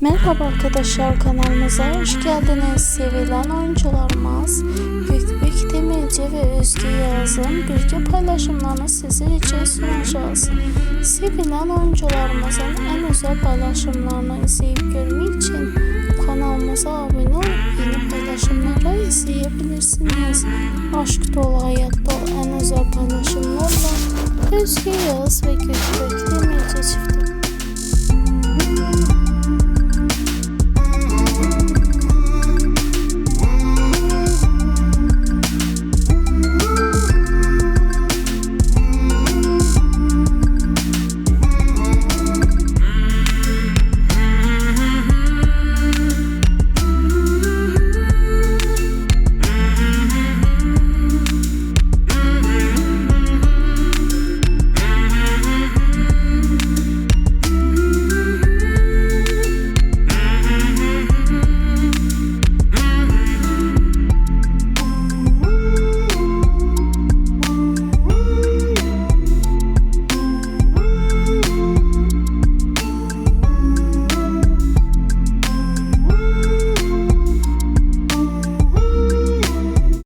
Merhaba arkadaşlar kanalımıza hoş geldiniz. Sevilen oyuncularımız Gökbek Demirci ve Özge Yağız'ın bilgi paylaşımlarını sizler için sunacağız. Sevilen oyuncularımızın en özel paylaşımlarını izleyip görmek için kanalımıza abone olup yeni paylaşımlarla izleyebilirsiniz. Aşk dolu, hayat dolu en özel paylaşımlarla Özge Yağız ve Gökbek Demirci çift